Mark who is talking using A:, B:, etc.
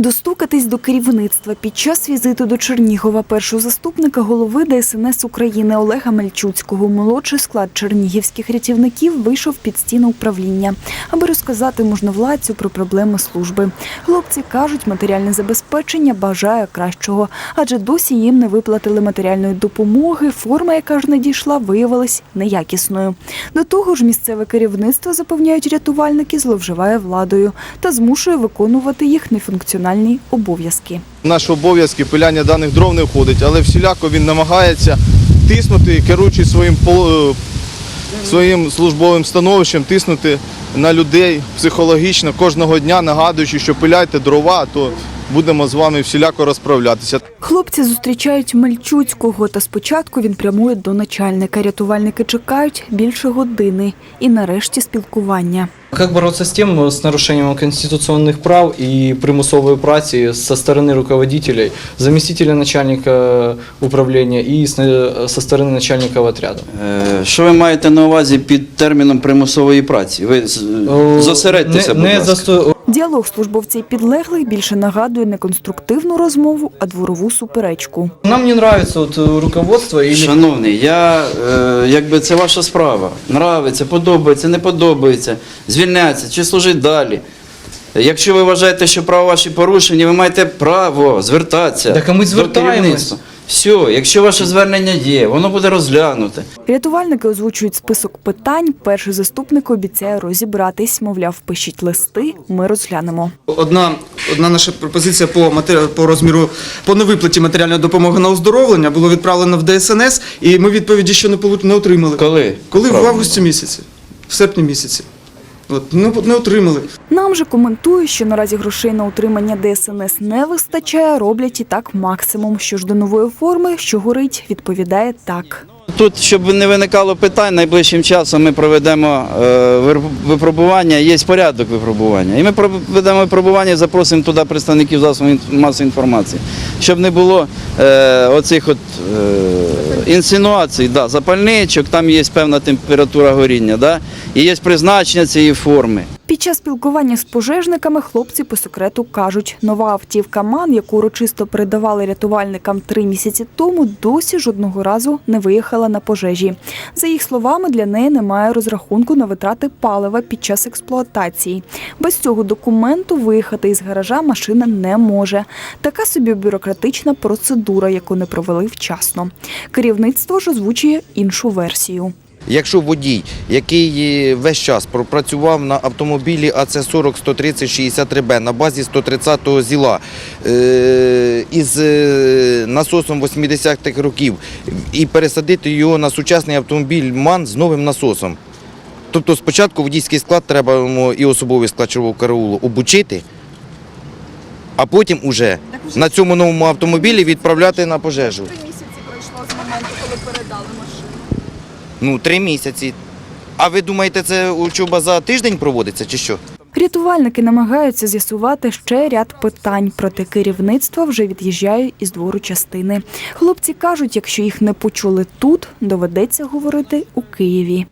A: Достукатись до керівництва під час візиту до Чернігова першого заступника голови ДСНС України Олега Мельчуцького молодший склад чернігівських рятівників вийшов під стіни управління, аби розказати можновладцю про проблеми служби. Хлопці кажуть, матеріальне забезпечення бажає кращого, адже досі їм не виплатили матеріальної допомоги. Форма, яка ж надійшла, виявилась неякісною. До того ж, місцеве керівництво запевняють рятувальники, зловживає владою та змушує виконувати їх нефункціональні обов'язки.
B: Наші обов'язки пиляння даних дров не входить, але всіляко він намагається тиснути, керуючи своїм е, своїм службовим становищем, тиснути на людей психологічно кожного дня, нагадуючи, що пиляйте дрова, то будемо з вами всіляко розправлятися.
A: Хлопці зустрічають Мельчуцького, та спочатку він прямує до начальника. Рятувальники чекають більше години і нарешті спілкування.
C: Как бороться с тем, с нарушением конституционных прав и примусовой праці со стороны руководителей, заместителя начальника управления и с- со стороны начальника отряда?
D: Е, Що ви маєте на увазі під терміном примусової праці? Ви з- зосередьтеся,
C: не,
D: будь
C: не
D: ласка.
C: засто...
A: Діалог службовців і підлеглих більше нагадує не конструктивну розмову, а дворову суперечку.
C: Нам не нравится вот, э, руководство или
D: Шановний, я, е, якби це ваша справа. Нравиться, подобається, не подобається, звільняться чи служить далі. Якщо ви вважаєте, що права ваші порушені, ви маєте право звертатися.
C: Так, а ми звертаємось.
D: Все, якщо ваше звернення є, воно буде розглянуте.
A: Рятувальники озвучують список питань. Перший заступник обіцяє розібратись. Мовляв, пишіть листи, ми розглянемо.
E: Одна, одна наша пропозиція по, матері... по розміру по невиплаті матеріальної допомоги на оздоровлення було відправлено в ДСНС, і ми відповіді ще не, полу- не отримали.
D: Коли?
E: Коли в августі місяці, в серпні місяці. От, не, не отримали.
A: Нам же коментують, що наразі грошей на утримання ДСНС не вистачає, роблять і так максимум. Що ж до нової форми, що горить, відповідає так.
D: Тут, щоб не виникало питань, найближчим часом ми проведемо е, випробування, є порядок випробування. І ми проведемо випробування запросимо туди представників засобів масової інформації, щоб не було е, оцих от, е, інсинуацій, да, запальничок, там є певна температура горіння, да, і є призначення цієї форми.
A: Під час спілкування з пожежниками хлопці по секрету кажуть, нова автівка МАН, яку урочисто передавали рятувальникам три місяці тому, досі жодного разу не виїхала на пожежі. За їх словами, для неї немає розрахунку на витрати палива під час експлуатації. Без цього документу виїхати із гаража машина не може. Така собі бюрократична процедура, яку не провели вчасно. Керівництво ж озвучує іншу версію.
F: Якщо водій, який е, весь час пропрацював на автомобілі АЦ-40 130 63Б на базі 130-го ЗІЛа е, із е, насосом 80-х років і пересадити його на сучасний автомобіль МАН з новим насосом. Тобто спочатку водійський склад треба і особовий склад червового караулу обучити, а потім уже на цьому новому автомобілі відправляти на пожежу.
G: Три місяці пройшло з моменту, коли передали машину.
F: Ну, три місяці. А ви думаєте, це учоба за тиждень проводиться чи що?
A: Рятувальники намагаються з'ясувати ще ряд питань, проте керівництво вже від'їжджає із двору частини. Хлопці кажуть, якщо їх не почули тут, доведеться говорити у Києві.